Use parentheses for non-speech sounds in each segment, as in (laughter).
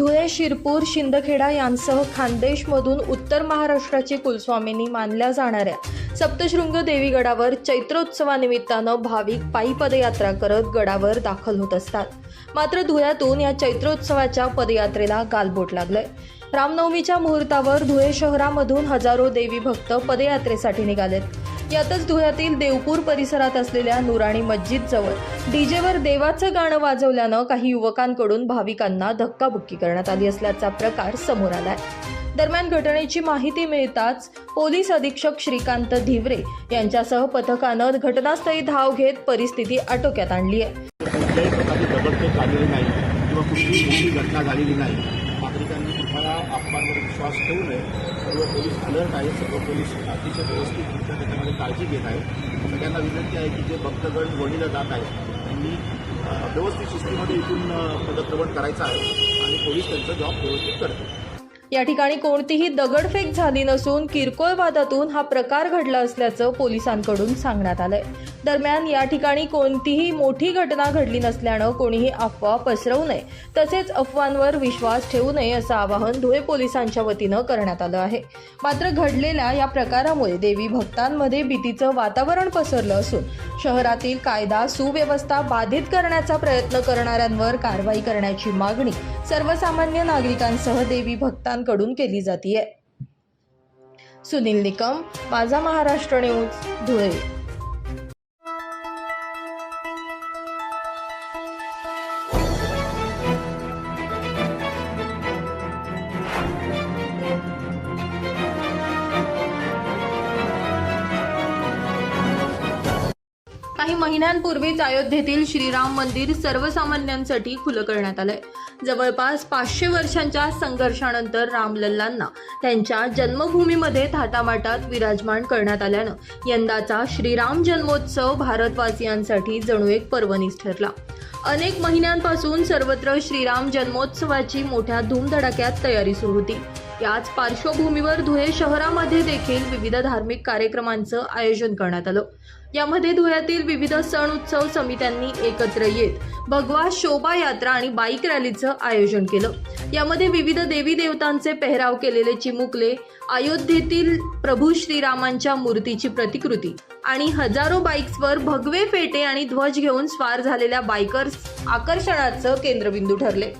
धुळे शिरपूर शिंदखेडा यांसह खानदेशमधून उत्तर महाराष्ट्राची कुलस्वामिनी मानल्या जाणाऱ्या सप्तशृंग देवीगडावर चैत्रोत्सवानिमित्तानं भाविक पायी पदयात्रा करत गडावर दाखल होत असतात. मात्र धुळ्यातून या चैत्रोत्सवाच्या पदयात्रेला गालबोट लागलंय. रामनवमीच्या मुहूर्तावर धुळे शहरामधून हजारो देवी भक्त पदयात्रेसाठी निघालेत. यातच धुळ्यातील देवपूर परिसरात असलेल्या नुराणी मस्जिद जवळ डीजेवर देवाचं गाणं वाजवल्यानं काही युवकांकडून भाविकांना धक्काबुक्की करण्यात आली असल्याचा प्रकार समोर आलाय. दरम्यान घटनेची माहिती मिळताच पोलीस अधीक्षक श्रीकांत धिवरे यांच्यासह पथकानं घटनास्थळी धाव घेत परिस्थिती आटोक्यात आणली आहे. कुठल्याही प्रकारची दगडफेक झालेली नाही किंवा कुठलीही घटना झालेली नाही. नागरिकांनी कुठला अफवांवर विश्वास ठेवू नये. सर्व पोलीस अलर्ट आहेत सर्व पोलीस अतिशय व्यवस्थितरित्या त्याच्यामध्ये काळजी घेत आहेत. सगळ्यांना विनंती आहे की जे भक्तगण वणीला जात आहेत त्यांनी व्यवस्थित शिस्तीमध्ये इथून पदप्रवण करायचं आहे आणि पोलीस त्यांचा जॉब व्यवस्थित करतील. या ठिकाणी कोणतीही दगडफेक झाली नसून किरकोळ वादातून हा प्रकार घडला असल्याचं पोलिसांकडून सांगण्यात आलंय. दरम्यान या ठिकाणी कोणतीही मोठी घटना घडली नसल्यानं कोणीही अफवा पसरवू नये तसेच अफवांवर विश्वास ठेवू नये असं आवाहन धुळे पोलिसांच्या वतीनं करण्यात आलं आहे. मात्र घडलेल्या या प्रकारामुळे देवी भक्तांमध्ये भीतीचं वातावरण पसरलं असून शहरातील कायदा सुव्यवस्था बाधित करण्याचा प्रयत्न करणाऱ्यांवर कारवाई करण्याची मागणी सर्वसामान्य नागरिकांसह देवी भक्तांकडून केली जाते सुनील निकम माझा महाराष्ट्र न्यूज धुळे. काही महिन्यांपूर्वीच अयोध्येतील श्रीराम मंदिर सर्वसामान्यांसाठी खुलं करण्यात आलंय. जवळपास पाचशे वर्षांच्या संघर्षानंतर रामलल्लांना त्यांच्या जन्मभूमीमध्ये थाटामाटात विराजमान करण्यात आल्यानं यंदाचा श्रीराम जन्मोत्सव भारतवासियांसाठी जणू एक पर्वणीच ठरला. अनेक महिन्यांपासून सर्वत्र श्रीराम जन्मोत्सवाची मोठ्या धूमधडाक्यात तयारी सुरू होती. याच पार्श्वभूमीवर धुळे शहरामध्ये देखील विविध धार्मिक कार्यक्रमांचं आयोजन करण्यात आलं. यामध्ये धुळ्यातील विविध सण उत्सव समित्यांनी एकत्र येत भगवा शोभायात्रा आणि बाईक रॅलीचं आयोजन केलं. यामध्ये विविध देवी देवतांचे पेहराव केलेले चिमुकले अयोध्येतील प्रभू श्रीरामांच्या मूर्तीची प्रतिकृती आणि हजारो बाईक्सवर भगवे फेटे आणि ध्वज घेऊन स्वार झालेल्या बायकर्स आकर्षणाचं केंद्रबिंदू ठरले.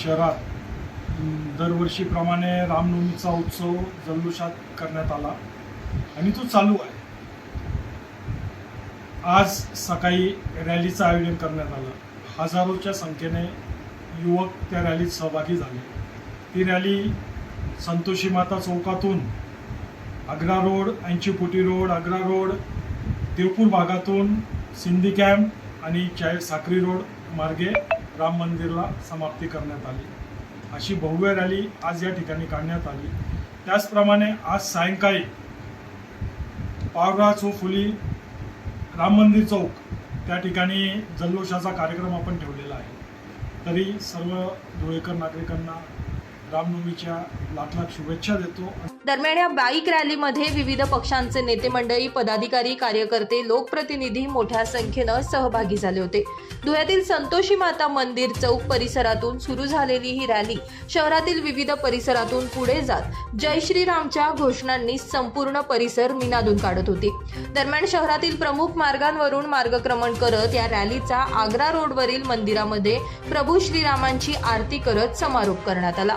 शहरात दरवर्षीप्रमाणे रामनवमीचा उत्सव जल्लोषात करण्यात आला आणि तो चालू आहे. आज सकाळी रॅलीचं आयोजन करण्यात आलं. हजारोच्या संख्येने युवक त्या रॅलीत सहभागी झाले. ती रॅली संतोषी माता चौकातून आग्रा रोड ऐंचीपुटी रोड आग्रा रोड देवपूर भागातून सिंधी कॅम्प आणि चाय साक्री रोड मार्गे राम मंदिरला समाप्ती करण्यात आली. अशी भव्य रॅली आज या ठिकाणी काढण्यात आली. त्याचप्रमाणे आज सायंकाळी पावरा चौफुली राम मंदिर चौक त्या ठिकाणी जल्लोषाचा कार्यक्रम आपण ठेवलेला आहे. तरी सर्व धुळेकर नागरिकांना रामनवमीच्या लाख लाख शुभेच्छा देतो. दरम्यान या बाईक रॅलीमध्ये विविध पक्षांचे नेते मंडळी पदाधिकारी कार्यकर्ते लोकप्रतिनिधी मोठ्या संख्येनं सहभागी झाले होते. धुळ्यातील संतोषी माता मंदिर चौक परिसरातून सुरू झालेली ही रॅली शहरातील विविध परिसरातून पुढे जात जय श्रीरामच्या घोषणांनी संपूर्ण परिसर मिनादून काढत होती. दरम्यान शहरातील प्रमुख मार्गांवरून मार्गक्रमण करत या रॅलीचा आग्रा रोडवरील मंदिरामध्ये प्रभू श्रीरामांची आरती करत समारोप करण्यात आला.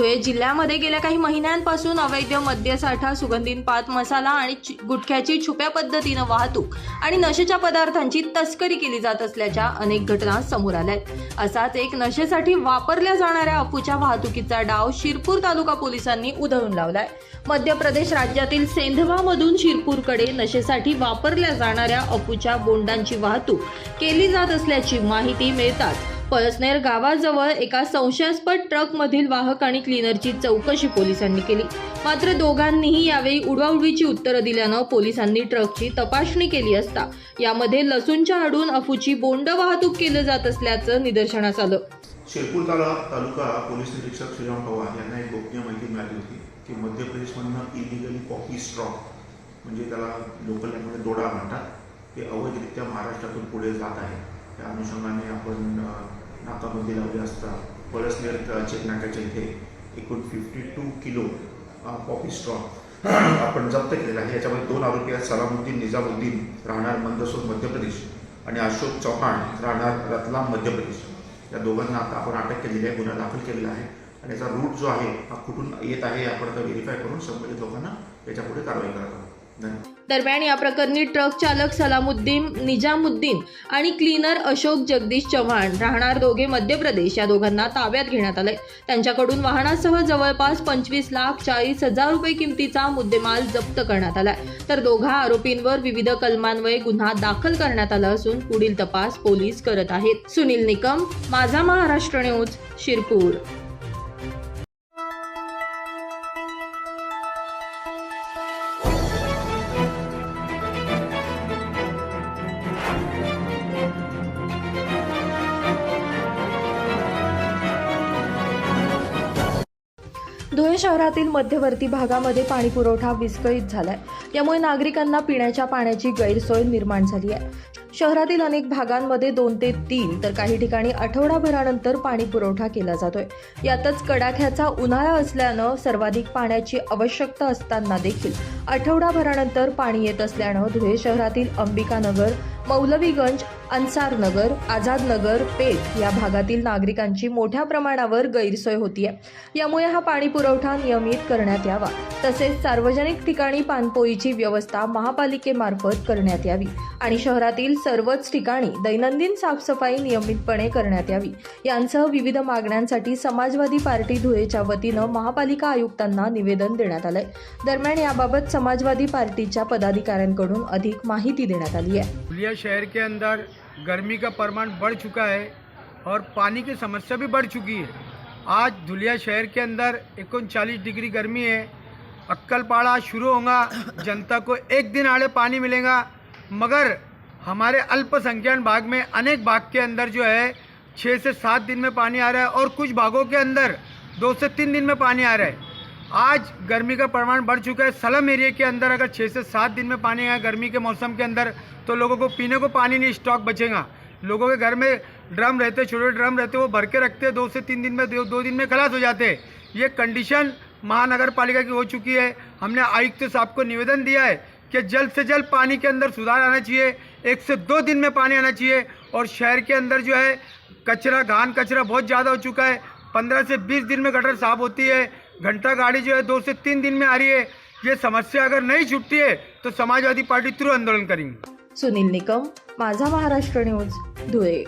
धुळे जिल्ह्यामध्ये गेल्या काही महिन्यांपासून अवैध मद्यसाठा सुगंधित पात मसाला आणि गुटख्याची छुप्या पद्धतीनं वाहतूक आणि नशेच्या पदार्थांची तस्करी केली जात असल्याच्या अनेक घटना समोर आल्या आहेत असाच एक नशेसाठी वापरल्या जाणाऱ्या अफूच्या वाहतुकीचा डाव शिरपूर तालुका पोलिसांनी उधळून लावलाय. मध्य प्रदेश राज्यातील सेंधवामधून शिरपूरकडे नशेसाठी वापरल्या जाणाऱ्या अफूच्या बोंडांची वाहतूक केली जात असल्याची माहिती मिळताच पळसनेर गावाजवळ एका संशयास्पद ट्रकमधील वाहक आणि क्लिनरची चौकशी पोलिसांनी केली. मात्र दोघांनीही यावेळी उडवाउडवीची उत्तरं दिल्यानं पोलिसांनी ट्रकची तपासणी केली असता यामध्ये लसूणच्या हाडून अफूची बोंड वाहतूक केलं जात असल्याचं निदर्शनास आलं. शिरपूर तालुका पोलीस निरीक्षक श्रीराम पवार यांना एक गोपनीय माहिती मिळाली होती की मध्य प्रदेशमधनं इलिगली कॉफी स्ट्रॉ म्हणजे त्याला लोकल लँग्वेज डोडा म्हणतात ते अवैधरित्या महाराष्ट्रातून पुढे जात आहे. त्या अनुषंगाने आपण नाकाबंदी लावली असता. पळसनेर अ, चेकनाक्याच्या इथे. एकूण fifty two kilo coffee straw (clears throat) आपण जप्त केलेला आहे. याच्यामध्ये दोन आरोपी आहेत. सलामुद्दीन निजामुद्दीन राहणार मंदसूर मध्य प्रदेश आणि अशोक चव्हाण राहणार रतलाम मध्य प्रदेश या दोघांना आता आपण अटक केलेली आहे. गुन्हा दाखल केलेला आहे. आणि याचा रूट जो आहे हा कुठून येत आहे हे आपण आता व्हेरीफाय करून संबंधित लोकांना याच्यापुढे कारवाई करत आहोत. दरम्यान या प्रकरणी ट्रक चालक सलामुद्दीन निजामुद्दीन आणि क्लीनर अशोक जगदीश चव्हाण राहणार दोघे मध्य प्रदेश या दोघांना ताब्यात घेण्यात आले त्यांच्याकडून वाहनासह जवळपास पंचवीस लाख चाळीस हजार रुपये किमतीचा मुद्देमाल जप्त करण्यात आलाय. तर दोघा आरोपींवर विविध कलमान्वये गुन्हा दाखल करण्यात आला असून पुढील तपास पोलीस करत आहेत. सुनील निकम माझा महाराष्ट्र न्यूज शिरपूर. धुळे शहरातील मध्यवर्ती भागामध्ये पाणी पुरवठा विस्कळीत झालाय. यामुळे नागरिकांना पिण्याच्या पाण्याची गैरसोय निर्माण झाली आहे. शहरातील अनेक भागांमध्ये दोन ते तीन तर काही ठिकाणी आठवडाभरानंतर पाणी पुरवठा केला जातोय. यातच कडाख्याचा उन्हाळा असल्यानं सर्वाधिक पाण्याची आवश्यकता असताना देखील आठवडाभरानंतर पाणी येत असल्यानं धुळे शहरातील अंबिकानगर मौलवीगंज अन्सारनगर आझादनगर पेठ या भागातील नागरिकांची मोठ्या प्रमाणावर गैरसोय होतीये. यामुळे हा पाणी पुरवठा नियमित करण्यात यावा. तसेच सार्वजनिक ठिकाणी पाणपोईची व्यवस्था महापालिकेमार्फत करण्यात यावी आणि शहरातील सर्वच ठिकाणी दैनंदिन साफसफाई नियमितपणे करण्यात यावी. यांसह विविध मागण्यांसाठी समाजवादी पार्टी धुळेच्या वतीनं महापालिका आयुक्तांना निवेदन देण्यात आलंय. दरम्यान याबाबत समाजवादी पार्टीच्या पदाधिकाऱ्यांकडून अधिक माहिती देण्यात आली आहे शहर के अंदर गर्मी का प्रमाण बढ़ चुका है और पानी की समस्या भी बढ़ चुकी है। आज धुलिया शहर के अंदर उनचालीस डिग्री गर्मी है। अक्कलपाड़ा शुरू होगा, जनता को एक दिन आड़े पानी मिलेगा, मगर हमारे अल्पसंख्यक भाग में अनेक भाग के अंदर जो है छः से सात दिन में पानी आ रहा है और कुछ भागों के अंदर दो से तीन दिन में पानी आ रहा है। आज गर्मी का प्रमाण बढ़ चुका है। सलम एरिया के अंदर अगर छः से सात दिन में पानी आया गर्मी के मौसम के अंदर तो लोगों को पीने को पानी नहीं स्टॉक बचेगा। लोगों के घर में ड्रम रहते छोटे ड्रम रहते वो भर के रखते दो से तीन दिन में दो, दो दिन में खलास हो जाते। ये कंडीशन महानगर पालिका की हो चुकी है। हमने आयुक्त साहब को निवेदन दिया है कि जल्द से जल्द पानी के अंदर सुधार आना चाहिए। एक से दो दिन में पानी आना चाहिए और शहर के अंदर जो है कचरा घान कचरा बहुत ज़्यादा हो चुका है। पंद्रह से बीस दिन में गटर साफ़ होती है। घंटा गाड़ी जो है दो से तीन दिन में आ रही है। ये समस्या अगर नहीं छुटती है तो समाजवादी पार्टी तुरंत आंदोलन करेंगे। सुनील निकम माझा महाराष्ट्र न्यूज धुळे।